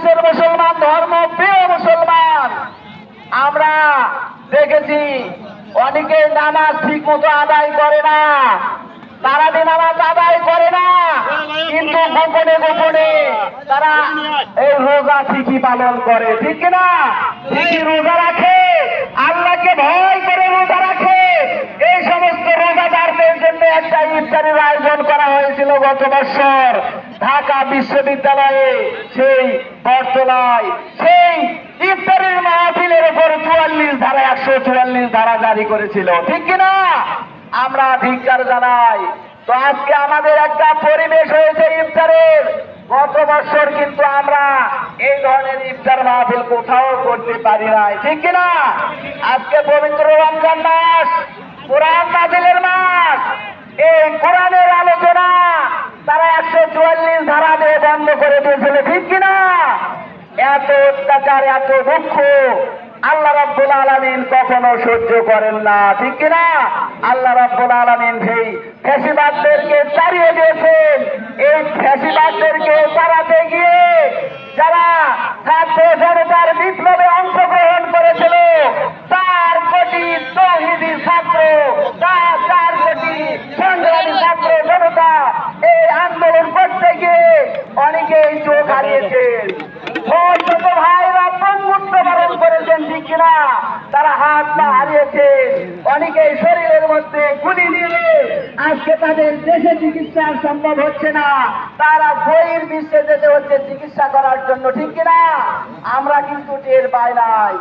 বাংলাদেশের মুসলমান ধর্ম, প্রিয় মুসলমান, আমরা দেখেছি অনেকে নামাজ ঠিক মতো আদায় করে না। তারা যে নামাজ আদায় করে না, কিন্তু গোপনে গোপনে তারা এই রোজা ঠিকই পালন করে, ঠিক কিনা ঠিকই রোজা রাখে, আল্লাহকে ভয় করে রোজা রাখে। এই সমস্ত রোজাদারদের জন্য একটা ইফতারের আয়োজন করা হয়েছিল গত বছর। ঢাকা বিশ্ববিদ্যালয়ে সেই বটতলায় সেই ইফতারের মাহফিলের উপর চুয়াল্লিশ ধারা, একশো চুয়াল্লিশ ধারা জারি করেছিল। ঠিক কিনা? আমরা জানাই। তো আজকে আমাদের একটা পরিবেশ হয়েছে ইফতারের। গত বছর কিন্তু আমরা এই ধরনের ইফতার মাহফিল কোথাও করতে পারি নাই। ঠিক কিনা? আজকে পবিত্র রমজান মাস, কোরআন নাজিলের মাস। এই কোরআনের আলোচনা তারা একশো চুয়াল্লিশ ধারা দিয়ে বন্ধ করে দিয়েছিল, ঠিক কিনা? এত অত্যাচার, এত দুঃখ আল্লাহ রাব্বুল আলামিন কখনো সহ্য করেন না, ঠিক কিনা? আল্লাহ রাব্বুল আলামিন সেই ফ্যাসিবাদদেরকে তাড়িয়ে দিয়েছেন। এই ফ্যাসিবাদদেরকে তাড়াতে গিয়ে যারা ছাত্র জনতার বিপ্লবে অংশগ্রহণ করেছিল, তার কোটি তহিদি ছাত্র চার চার কোটি সংগ্রামী ছাত্র জনতা এই আন্দোলন করতে গিয়ে অনেকেই চোখ হারিয়েছেন। ছোট ভাইরা পঙ্গুত্ব বরণ করেছেন, ঠিক কিনা? তারা হাত পা হারিয়েছেন। অনেকেই শরীরের মধ্যে গুলি নিয়ে আজকে তাদের দেশে চিকিৎসা সম্ভব হচ্ছে না। তারা বইয়ের বিশ্বে যেতে হচ্ছে চিকিৎসা করার জন্য, ঠিক কিনা? আমরা কিন্তু টের পাই নাই।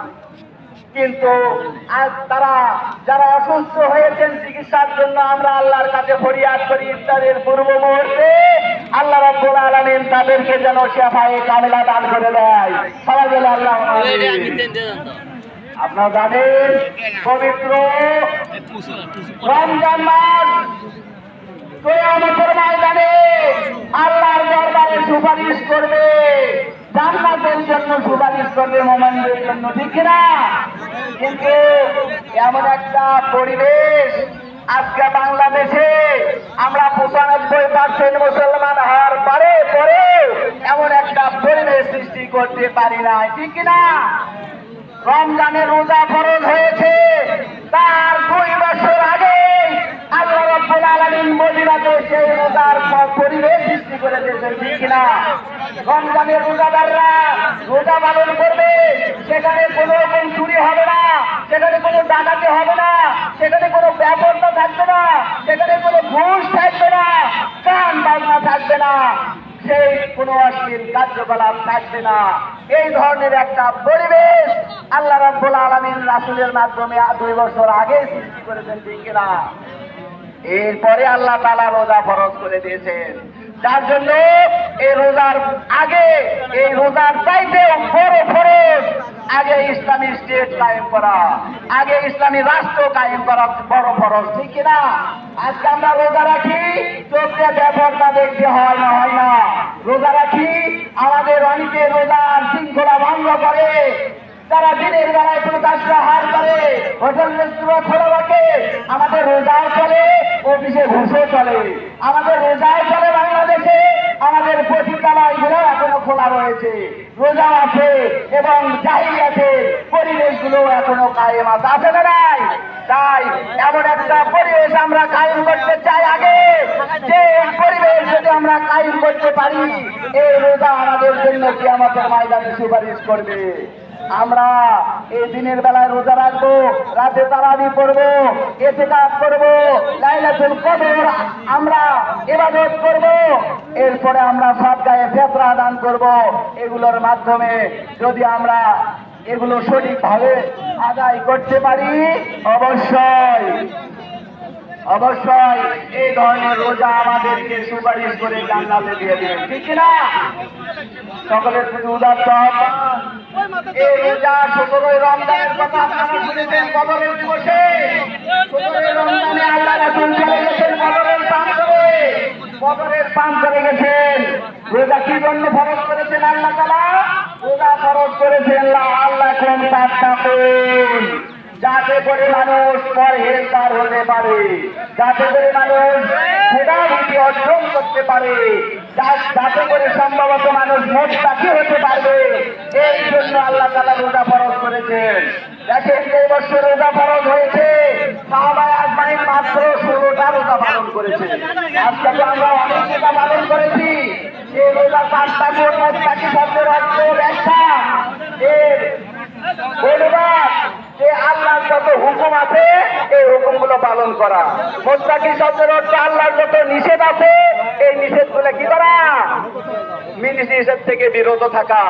কিন্তু আজ তারা যারা অসুস্থ হয়েছেন চিকিৎসার জন্য আমরা আল্লাহর কাছে ফরিয়াদ করি ইফতারের পূর্ব মুহূর্তে, আল্লাহ রাব্বুল আলামিন তাদেরকে যেন শেফায়ে কামিলা দান করে দেয়। সবাই বলে আল্লাহ আপনারা জানেন, পবিত্র রমজান মাস ময়দানে আল্লাহর দরবারে সুপারিশ করবে। জান্নাতের জন্য সুপারিশ করবে মোমানদের জন্য, ঠিক না কিন্তু এমন একটা পরিবেশ আজকে বাংলাদেশে আমরা পঁচানব্বই পার্সেন্ট মুসলমান হওয়ার পরে পরে এমন একটা পরিবেশ সৃষ্টি করতে পারি না ঠিক না রমজানের রোজা ফরজ হয়েছে। তার দুই বছর আগে আল্লাহ রাব্বুল পরিবেশ সৃষ্টি করে দিয়েছেন, ঠিক না রমজানের রোজাদাররা রোজা পালন করবে, সেখানে কোনো রকম চুরি হবে না, সেখানে কোনো ডাকাতি হবে না, সেখানে কোনো ব্যাপারটা থাকবে না, সেখানে কোনো ঘুষ থাকবে না, গান বাজনা থাকবে না, সেই কোনো অশ্লীল কার্যকলাপ থাকবে না। এই ধরনের একটা পরিবেশ আল্লাহ রাব্বুল আলামিন রাসূলের মাধ্যমে দুই বছর আগে সৃষ্টি করেছেন, ঠিক না এরপরে আল্লাহ তালা রোজা ফরজ করে দিয়েছেন। যার জন্য এই রোজার আগে, এই রোজার চাইতে বড় ফরজ আগে ইসলামী স্টেট কায়েম করা, আগে ইসলামী রাষ্ট্র কায়েম করা বড় ফরজ, ঠিক না আজকে আমরা রোজা রাখি চোখে ব্যাপারটা দেখতে হয় না হয় না। রোজা রাখি, আমাদের অনেকে রোজার শৃঙ্খলা ভঙ্গ করে। তারা দিনের বেলায় কাজটা হার করে হোটেল রেস্টুরেন্ট খোলা রাখে আমাদের রোজাও চলে, অফিসে ঘুষও চলে। আমাদের রোজাও চলে বাংলাদেশে, আমাদের পতিতালয়গুলো এখনও খোলা রয়েছে। রোজা আছে এবং জাহিলিয়াতে পরিবেশগুলো এখনও কায়েম আছে। আছে না নাই? তাই এমন একটা পরিবেশ আমরা কায়েম করতে চাই আগে। যে পরিবেশ যদি আমরা কায়েম করতে পারি, এই রোজা আমাদের জন্য কি আমাদের ময়দানে সুপারিশ করবে। আমরা এই দিনের বেলায় রোজা রাখব, রাতে তারাবি করব এতে কাজ করব, লাইলাতুল কদর আমরা ইবাদত করব। এরপরে আমরা সব গায়ে ফেতরা দান করব। এগুলোর মাধ্যমে যদি আমরা এগুলো সঠিকভাবে আদায় করতে পারি, অবশ্যই। অবশ্যই এই ধরনের রোজা আমাদেরকে সুপারিশ করে জান্নাতে দিয়ে দেবেন, ঠিক না সকলের প্রতি উদার্ত এই রোজা সতেরোই রমজানের কথা আপনারা শুনেছেন, কবরের দিবসে। সতেরোই রমজানে গেছেন কবরের পান করে। কবরের পান করে গেছেন। রোজা কি জন্য ফরজ করেছেন আল্লাহ তালা রোজা ফরজ করেছেন আল্লাহ কোন তাত্তাকুন যাতে করে মানুষ পরহেজগার হতে পারে, যাতে করে মানুষ ক্ষুধাভীতি অর্জন করতে পারে যাতে করে সম্ভবত মানুষ মোট্টাকি হতে পারবে। এই জন্য আল্লাহ তালা রোজা ফরজ করেছেন। দেখেন এই বছর রোজা ফরজ হয়েছে, সাহাবায় আজমাইন মাত্র ষোলোটা রোজা পালন করেছে আজকে তো আমরা অনেক রোজা পালন করেছি। এই রোজা পাঁচটা কোন মস্তাকি শব্দের অর্থ ব্যাখ্যা। এর অনুবাদ যে আল্লাহর যত হুকুম আছে, এই হুকুমগুলো পালন করা। মোস্তাকি শব্দের অর্থ আল্লাহর যত নিষেধ আছে, এই নিষেধগুলো কি করা? নিষেধ থেকে বিরত থাকা।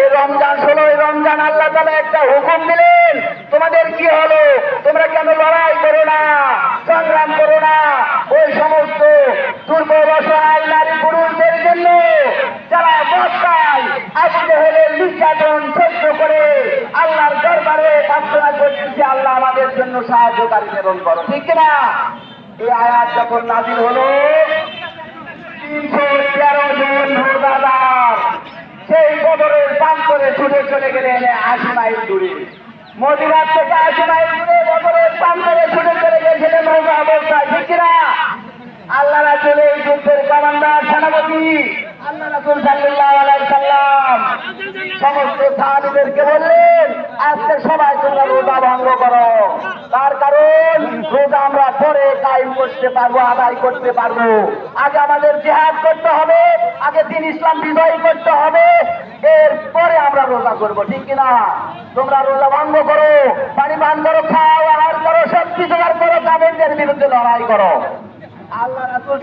এই রমজান ষোলো এই রমজান আল্লাহ তালা একটা হুকুম দিলেন, তোমাদের কি হলো? তোমরা কেন লড়াই করো না? সংগ্রাম করো না? ওই সমস্ত দুর্বল অসহায় নারী পুরুষদের জন্য যারা মক্কায় আবু হলে নির্যাতন সহ্য করে আল্লাহর দরবারে প্রার্থনা করতেছে আল্লাহ আমাদের জন্য সাহায্যকারী প্রেরণ করো। ঠিক না এই আয়াত যখন নাজিল হলো, তিনশো তেরো জন রোজাদার সেই বদরের পান করে ছুটে চলে গেলেন আশি দূরে। মদিনার থেকে আশি দূরে বদরের পান করে ছুটে চলে গেছিলেন রোজা ঠিক কিনা? আল্লাহ রাসুল এই যুদ্ধের কমান্ডার সেনাপতি আল্লাহ রাসুল সমস্ত সাহাবিদেরকে বললেন, আজকে সবাই তোমরা রোজা ভঙ্গ করো। তার কারণ, রোজা আমরা পরে কায়েম করতে পারব, আদায় করতে পারব। আগে আমাদের জেহাদ করতে হবে, আগে দিন ইসলাম বিজয়ী করতে হবে। এরপরে আমরা রোজা করব, ঠিক কিনা? তোমরা রোজা ভঙ্গ করো, পানি পান করো, খাও, আহার করো শক্তি জোগাড় করো কামেন্টের বিরুদ্ধে লড়াই করো। আল্লাহ রাসূল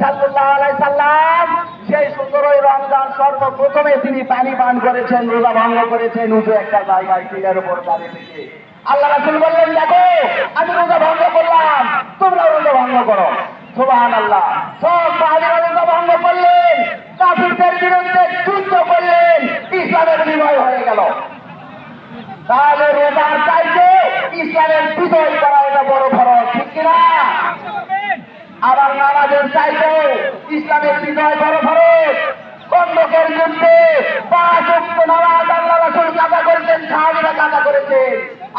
সেই সুন্দর ওই রমজান সর্বপ্রথমে তিনি পানি পান করেছেন, রোজা করেছেন উঁচু একটা আল্লাহ বললেন, দেখো, আমি রোজা ভঙ্গ করলাম তোমরা রোজা ভঙ্গ করো। সুবহান আল্লাহ সব সাহাবীরা রোজা ভঙ্গ করলেন, কাফিরদের বিরুদ্ধে যুদ্ধ করলেন, ইসলামের বিজয় হয়ে গেল। তাহলে রোজার চাইতে ইসলামের বিজয় করা এটা বড় ফরজ, ঠিক কিনা? আবার নামাজের চাইতেও ইসলামের বিজয় বড় খরচ কন্দকের যুদ্ধে পাঁচ অক্ট নামাজ আল্লাহ রাসুল কাজা করেছেন, সাহাবিরা কাজা করেছেন।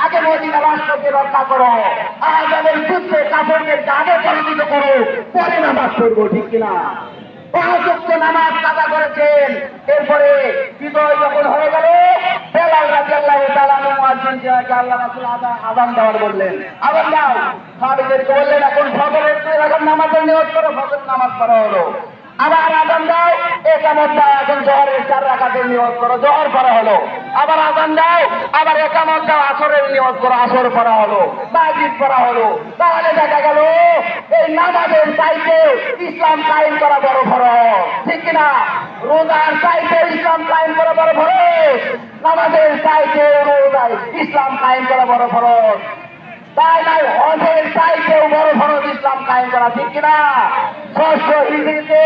আগে মদিনা রাষ্ট্রকে রক্ষা করো আগামের যুদ্ধে কাপড়দের আগে পরিচিত করো, পরে নামাজ পড়ব, ঠিক কিনা? পাঁচ নামাজ কাজা করেছেন। এরপরে বিজয় যখন হয়ে গেল, বেলাল রাজি আল্লাহ আল্লাহ রাসূল আযান দেওয়ার বললেন। আযান দাও। সাহাবীদেরকে বললেন, এখন ফজরের রাকাত নামাজের নিয়ত করো ফজর নামাজ পড়া হলো। আবার আজান দাও একামত দাও এখন জহরের চার রাকাতের নিয়ত করো, জহর করা হলো। আবার আজান দাও আবার একামত দাও আসরের নিয়ত করো, আসর করা হলো বাজিদ করা হলো। তাহলে দেখা গেল, এই নামাজের চাইতে ইসলাম কায়েম করা বড় ফরজ ঠিক কিনা? রোজার চাইতে ইসলাম কায়েম করা বড় ফরজ নামাজের চাইতে রোজায় ইসলাম কায়েম করা বড় ফরজ তাই নাই হজের চাইতেও বড় ফরজ ইসলাম কায়েম করা ঠিক কিনা? ষষ্ঠ হিজড়িতে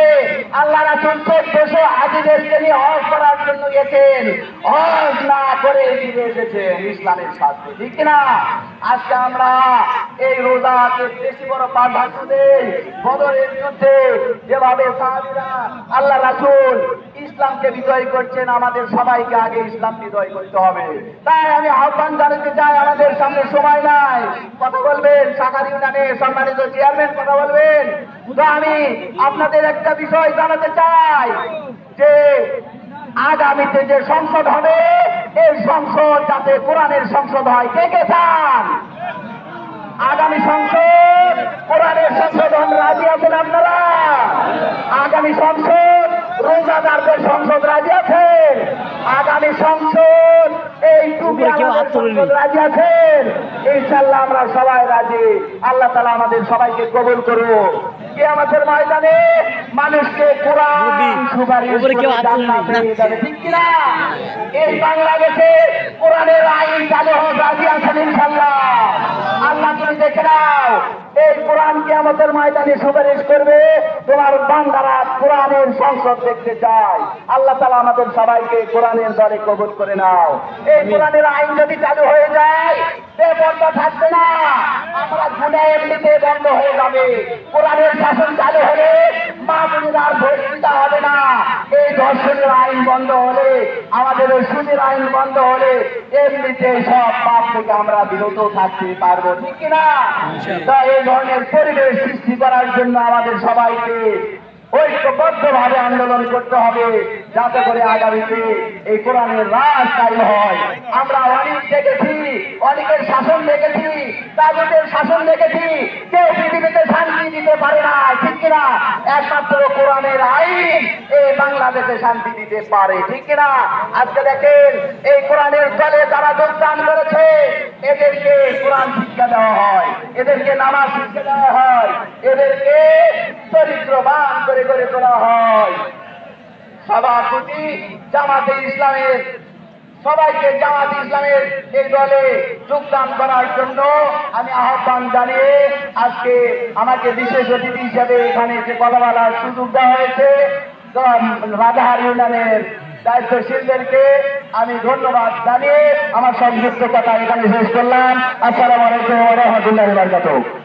আল্লাহ রাসুল চোদ্দশো হাজিদেরকে নিয়ে হজ করার জন্য গেছেন। হজ না করে ফিরে এসেছেন ইসলামের সাথে ঠিক কিনা আজকে আমরা এই রোজাকে বেশি বড় প্রাধান্য দেই বদরের যুদ্ধে। যেভাবে সাহাবিরা আল্লাহ রাসুল ইসলামকে বিজয় করছেন, আমাদের সবাইকে আগে ইসলাম বিজয় করতে হবে। তাই আমি আহ্বান জানাতে চাই, আমাদের সামনে সময় নাই। কথা বলবেন সাকার ইউনিয়নে সম্মানিত চেয়ারম্যান কথা বলবেন। আমি আপনাদের একটা বিষয় জানাতে চাই। যে আগামীতে যে সংসদ হবে এই সংসদ যাতে কোরআনের সংসদ হয়। কে কে চান? আগামী সংসদ কোরআনের সংশোধন রাজি আছেন আপনারা? আগামী সংসদ রোজাদারদের সংসদ রাজি আছেন? আগামী সংসদ এই। সংসদ রাজি আছেন? ইনশাল্লাহ আমরা সবাই রাজি। আল্লাহ তালা আমাদের সবাইকে কবুল করব কে আমাদের ময়দানে মানুষকে কোরআন উপরে কেউ হাত এই বাংলাদেশে কোরআনের আইন চালু হোক রাজি আছেন ইনশাল্লাহ আল্লাহ তুমি দেখে নাও এই কোরআন কি আমাদের ময়দানে সুপারিশ করবে তোমার বান্দারা কোরআনের সংসদ দেখতে চায়। আল্লাহ তালা আমাদের সবাইকে কোরআনের দলে কবুল করে নাও। এই কোরআনের আইন যদি চালু হয়ে যায় বেপর্দা থাকবে না। আমরা গুণে এমনিতে বন্ধ হয়ে যাবে। কোরআনের শাসন চালু হলে মা বোনেরা আর ধর্ষিতা হবে না। এই ধর্ষণের আইন বন্ধ হলে আমাদের সুদের আইন বন্ধ হলে এমনিতে সব পাপ থেকে আমরা বিরত থাকতে পারব ঠিক কিনা? তা এই ধরনের পরিবেশ সৃষ্টি করার জন্য আমাদের সবাইকে ঐক্যবদ্ধভাবে আন্দোলন করতে হবে, যাতে করে আগামীতে এই কোরআনের রাজ কায়েম হয়। আমরা অনেক দেখেছি, অনেকের শাসন দেখেছি তাদের শাসন দেখেছি, কেউ পৃথিবীতে শান্তি দিতে পারে না, ঠিক কিনা? একমাত্র কোরআনের আইন, এই বাংলাদেশে শান্তি দিতে পারে, ঠিক কিনা? আজকে দেখেন, এই কোরআনের দলে যারা যোগদান করেছে, এদেরকে কোরআন শিক্ষা দেওয়া হয়, এদেরকে নামাজ শিক্ষা দেওয়া হয়, এদেরকে চরিত্রবান করে করে তোলা হয়। সভাপতি জামাতে ইসলামের, সবাইকে জামাত ইসলামের এই দলে যোগদান করার জন্য আমি আহ্বান জানিয়ে আজকে আমাকে বিশেষ অতিথি হিসেবে এখানে এসে কথা বলার সুযোগ দেওয়া হয়েছে রাজাহার ইউনিয়নের দায়িত্বশীলদেরকে আমি ধন্যবাদ জানিয়ে আমার সংযুক্ত কথা এখানে শেষ করলাম। আসসালামু আলাইকুম রহমতুল্লাহ বারকাতুহ।